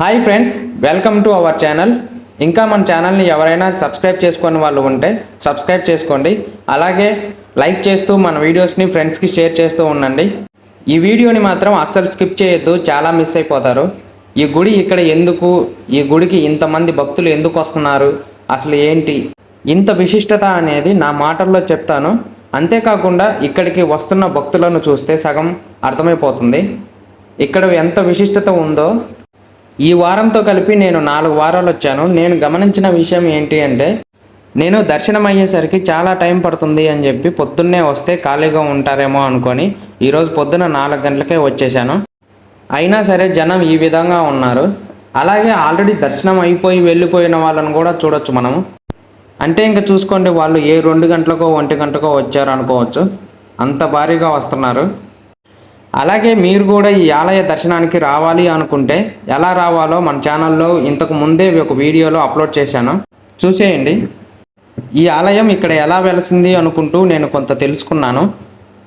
Hi friends welcome to our channel. ఇంకా మన ఛానల్ని ఎవరైనా సబ్స్క్రైబ్ చేసుకుని వాళ్ళు ఉంటే సబ్స్క్రైబ్ చేసుకోండి. అలాగే లైక్ చేస్తూ మన వీడియోస్ని ఫ్రెండ్స్కి షేర్ చేస్తూ ఉండండి. ఈ వీడియోని మాత్రం అస్సలు స్కిప్ చేయొద్దు చాలా మిస్ అయిపోతారు. ఈ గుడి ఇక్కడ ఎందుకు ఈ గుడికి ఇంతమంది భక్తులు ఎందుకు వస్తున్నారు అసలు ఏంటి ఇంత విశిష్టత అనేది నా మాటల్లో చెప్తాను. అంతేకాకుండా ఇక్కడికి వస్తున్న భక్తులను చూస్తే సగం అర్థమైపోతుంది. ఇక్కడ ఎంత విశిష్టత ఉందో ఈ వారంతో కలిపి నేను నాలుగు వారాలు వచ్చాను. నేను గమనించిన విషయం ఏంటి అంటే నేను దర్శనం అయ్యేసరికి చాలా టైం పడుతుంది అని చెప్పి పొద్దున్నే వస్తే ఖాళీగా ఉంటారేమో అనుకొని ఈరోజు పొద్దున నాలుగు గంటలకే వచ్చేసాను. అయినా సరే జనం ఈ విధంగా ఉన్నారు. అలాగే ఆల్రెడీ దర్శనం అయిపోయి వెళ్ళిపోయిన వాళ్ళని కూడా చూడొచ్చు మనము. అంటే ఇంకా చూసుకోండి వాళ్ళు ఏ రెండు గంటలకో ఒంటి గంటకో వచ్చారు అనుకోవచ్చు అంత భారీగా వస్తున్నారు. అలాగే మీరు కూడా ఈ ఆలయ దర్శనానికి రావాలి అనుకుంటే ఎలా రావాలో మన ఛానల్లో ఇంతకు ముందే ఒక వీడియోలో అప్లోడ్ చేశాను. చూసేయండి. ఈ ఆలయం ఇక్కడ ఎలా వెలసింది అనుకుంటూ నేను కొంత తెలుసుకున్నాను.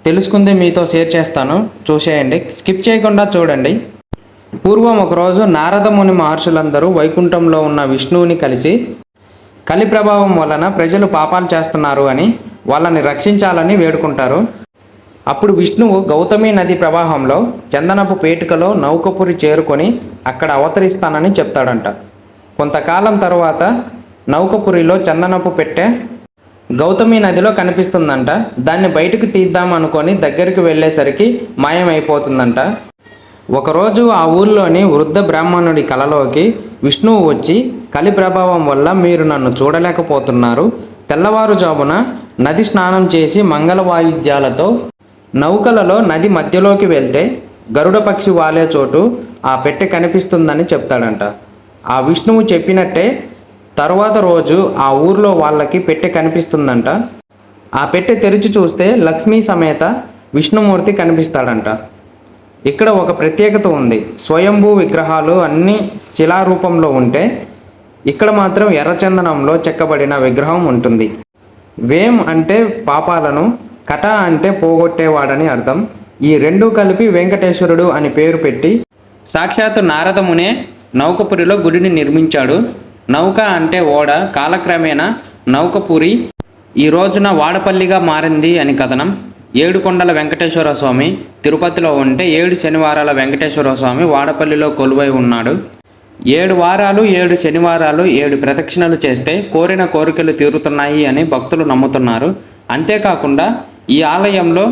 తెలుసుకుంది మీతో షేర్ చేస్తాను. చూసేయండి. స్కిప్ చేయకుండా చూడండి. పూర్వం ఒకరోజు నారద ముని మహర్షులందరూ వైకుంఠంలో ఉన్న విష్ణువుని కలిసి కలి ప్రభావం వలన ప్రజలు పాపాలు చేస్తున్నారు అని వాళ్ళని రక్షించాలని వేడుకుంటారు. అప్పుడు విష్ణువు గౌతమి నది ప్రవాహంలో చందనపు పేటికలో నౌకపురి చేరుకొని అక్కడ అవతరిస్తానని చెప్తాడంట. కొంతకాలం తర్వాత నౌకపురిలో చందనపు పెట్టె గౌతమి నదిలో కనిపిస్తుందంట. దాన్ని బయటకు తీద్దాం అనుకొని దగ్గరికి వెళ్ళేసరికి మాయమైపోతుందంట. ఒకరోజు ఆ ఊర్లోని వృద్ధ బ్రాహ్మణుడి కలలోకి విష్ణువు వచ్చి కలి ప్రభావం వల్ల మీరు నన్ను చూడలేకపోతున్నారు. తెల్లవారుజామున నది స్నానం చేసి మంగళ వాయిద్యాలతో నౌకలలో నది మధ్యలోకి వెళ్తే గరుడ పక్షి వాలే చోటు ఆ పెట్టె కనిపిస్తుందని చెప్తాడంట. ఆ విష్ణువు చెప్పినట్టే తరువాత రోజు ఆ ఊర్లో వాళ్ళకి పెట్టె కనిపిస్తుందంట. ఆ పెట్టె తెరిచి చూస్తే లక్ష్మీ సమేత విష్ణుమూర్తి కనిపిస్తాడంట. ఇక్కడ ఒక ప్రత్యేకత ఉంది. స్వయంభూ విగ్రహాలు అన్ని శిలారూపంలో ఉంటే ఇక్కడ మాత్రం ఎర్రచందనంలో చెక్కబడిన విగ్రహం ఉంటుంది. వేం అంటే పాపాలను కట అంటే పోగొట్టేవాడని అర్థం. ఈ రెండు కలిపి వెంకటేశ్వరుడు అని పేరు పెట్టి సాక్షాత్తు నారదమునే నౌకపురిలో గుడిని నిర్మించాడు. నౌక అంటే ఓడ కాలక్రమేణా నౌకపురి. ఈ రోజున వాడపల్లిగా మారింది అని కథనం. ఏడు కొండల వెంకటేశ్వర స్వామి తిరుపతిలో ఉంటే ఏడు శనివారాల వెంకటేశ్వర స్వామి వాడపల్లిలో కొలువై ఉన్నాడు. ఏడు వారాలు ఏడు శనివారాలు ఏడు ప్రదక్షిణలు చేస్తే కోరిన కోరికలు తీరుతున్నాయి అని భక్తులు నమ్ముతున్నారు. అంతేకాకుండా ఈ ఆలయంలో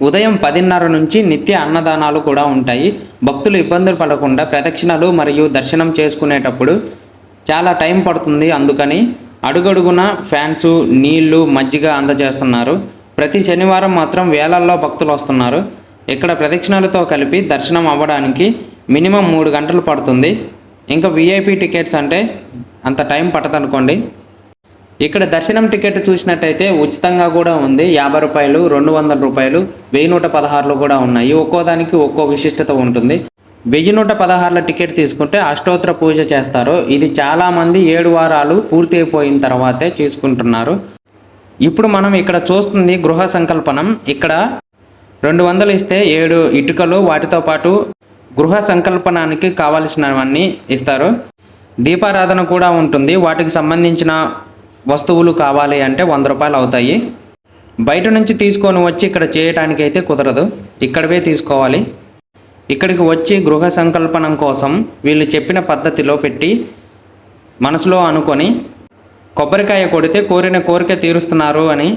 ఉదయం పదిన్నర నుంచి నిత్య అన్నదానాలు కూడా ఉంటాయి. భక్తులు ఇబ్బందులు పడకుండా ప్రదక్షిణలు మరియు దర్శనం చేసుకునేటప్పుడు చాలా టైం పడుతుంది. అందుకని అడుగడుగున ఫ్యాన్స్ నీళ్ళు మజ్జిగ అందజేస్తున్నారు. ప్రతి శనివారం మాత్రం వేలల్లో భక్తులు వస్తున్నారు. ఇక్కడ ప్రదక్షిణలతో కలిపి దర్శనం అవ్వడానికి మినిమం మూడు గంటలు పడుతుంది. ఇంకా విఐపి టికెట్స్ అంటే అంత టైం పట్టదనుకోండి. ఇక్కడ దర్శనం టికెట్ చూసినట్టయితే ఉచితంగా కూడా ఉంది. యాభై రూపాయలు రెండు వందల రూపాయలు వెయ్యి నూట పదహారులు కూడా ఉన్నాయి. ఒక్కో దానికి ఒక్కో విశిష్టత ఉంటుంది. వెయ్యి నూట పదహారుల టికెట్ తీసుకుంటే అష్టోత్తర పూజ చేస్తారు. ఇది చాలామంది ఏడు వారాలు పూర్తి అయిపోయిన తర్వాతే చేసుకుంటున్నారు. ఇప్పుడు మనం ఇక్కడ చూస్తుంది గృహ సంకల్పనం. ఇక్కడ రెండు వందలు ఇస్తే ఏడు ఇటుకలు వాటితో పాటు గృహ సంకల్పనానికి కావలసినవన్నీ ఇస్తారు. దీపారాధన కూడా ఉంటుంది. వాటికి సంబంధించిన వస్తువులు కావాలి అంటే వంద రూపాయలు అవుతాయి. బయట నుంచి తీసుకొని వచ్చి ఇక్కడ చేయటానికి అయితే కుదరదు. ఇక్కడవే తీసుకోవాలి. ఇక్కడికి వచ్చి గృహ సంకల్పనం కోసం వీళ్ళు చెప్పిన పద్ధతిలో పెట్టి మనసులో అనుకొని కొబ్బరికాయ కొడితే కోరిన కోరిక తీరుస్తున్నారు అని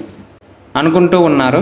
అనుకుంటూ ఉన్నారు.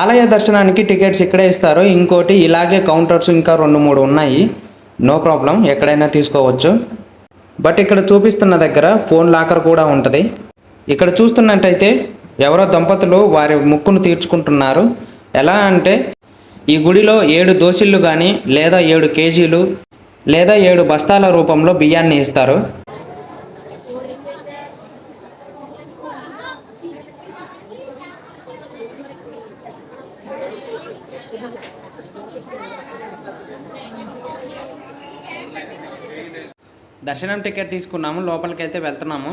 ఆలయ దర్శనానికి టికెట్స్ ఇక్కడే ఇస్తారు. ఇంకోటి ఇలాగే కౌంటర్స్ ఇంకా రెండు మూడు ఉన్నాయి. నో ప్రాబ్లం ఎక్కడైనా తీసుకోవచ్చు. బట్ ఇక్కడ చూపిస్తున్న దగ్గర ఫోన్ లాకర్ కూడా ఉంటుంది. ఇక్కడ చూస్తున్నట్టయితే ఎవరో దంపతులు వారి ముక్కును తీర్చుకుంటున్నారు. ఎలా అంటే ఈ గుడిలో ఏడు దోసిళ్ళు కానీ లేదా ఏడు కేజీలు లేదా ఏడు బస్తాల రూపంలో బియ్యాన్ని ఇస్తారు. దర్శనం టికెట్ తీసుకున్నాము. లోపలికి అయితే వెళ్తున్నాము.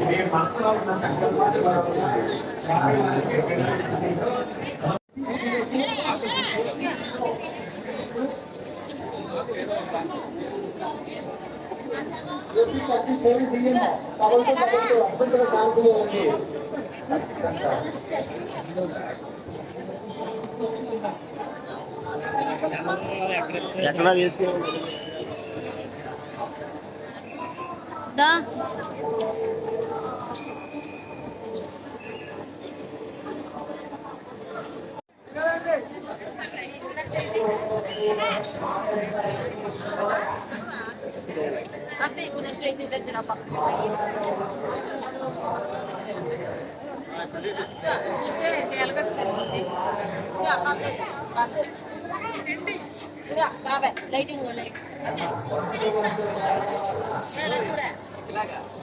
మీ మనసులో ఉన్న సంకల్పాన్ని స్వామి వారికి వినాయకుడితో ఎక్కడ తీసుకు దా అబ్బే కూడా చేతి దగ్గర లైటింగ్ లైట్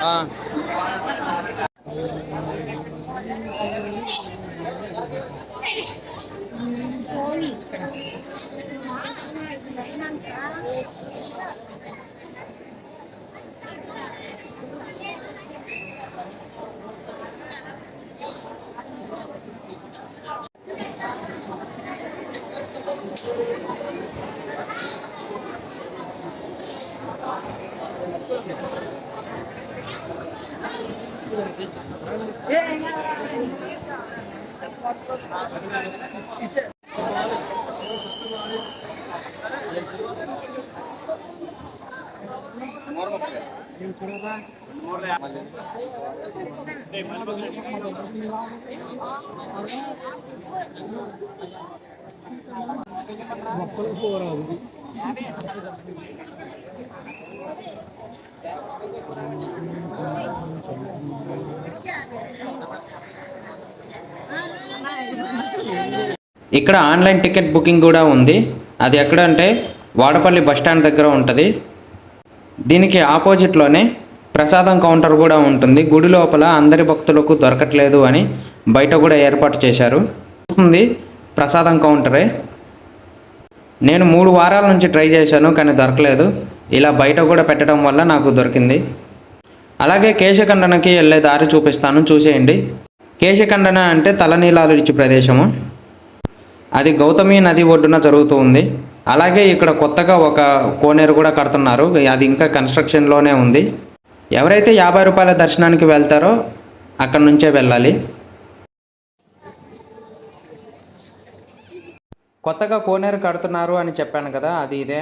हाँ। మొక్కలు కూర ఇక్కడ ఆన్లైన్ టికెట్ బుకింగ్ కూడా ఉంది. అది ఎక్కడ అంటే వాడపల్లి బస్ స్టాండ్ దగ్గర ఉంటుంది. దీనికి ఆపోజిట్లోనే ప్రసాదం కౌంటర్ కూడా ఉంటుంది. గుడి లోపల అందరి భక్తులకు దొరకట్లేదు అని బయట కూడా ఏర్పాటు చేశారు. ఉంది ప్రసాదం కౌంటరే. నేను మూడు వారాల నుంచి ట్రై చేశాను కానీ దొరకలేదు. ఇలా బయట కూడా పెట్టడం వల్ల నాకు దొరికింది. అలాగే కేశఖండనకి వెళ్ళే దారి చూపిస్తాను చూసేయండి. కేశఖండన అంటే తలనీలాలు ఇచ్చే ప్రదేశము. అది గౌతమి నది ఒడ్డున జరుగుతూ ఉంది. అలాగే ఇక్కడ కొత్తగా ఒక కోనేరు కూడా కడుతున్నారు. అది ఇంకా కన్స్ట్రక్షన్లోనే ఉంది. ఎవరైతే యాభై రూపాయల దర్శనానికి వెళ్తారో అక్కడి నుంచే వెళ్ళాలి. కొత్తగా కోనేరు కడుతున్నారు అని చెప్పాను కదా అది ఇదే.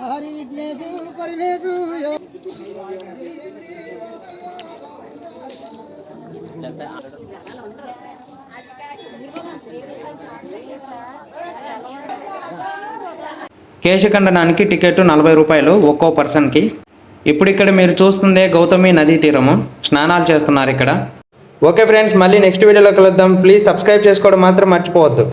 హరి విఘ్నేశు పరమేశు కేశఖండనానికి టికెట్ నలభై రూపాయలు ఒక్కో పర్సన్కి. ఇప్పుడు ఇక్కడ మీరు చూస్తుందే గౌతమి నదీ తీరము. స్నానాలు చేస్తున్నారు ఇక్కడ. ఓకే ఫ్రెండ్స్ మళ్ళీ నెక్స్ట్ వీడియోలో కలుద్దాం. ప్లీజ్ సబ్స్క్రైబ్ చేసుకోవడం మాత్రం మర్చిపోవద్దు.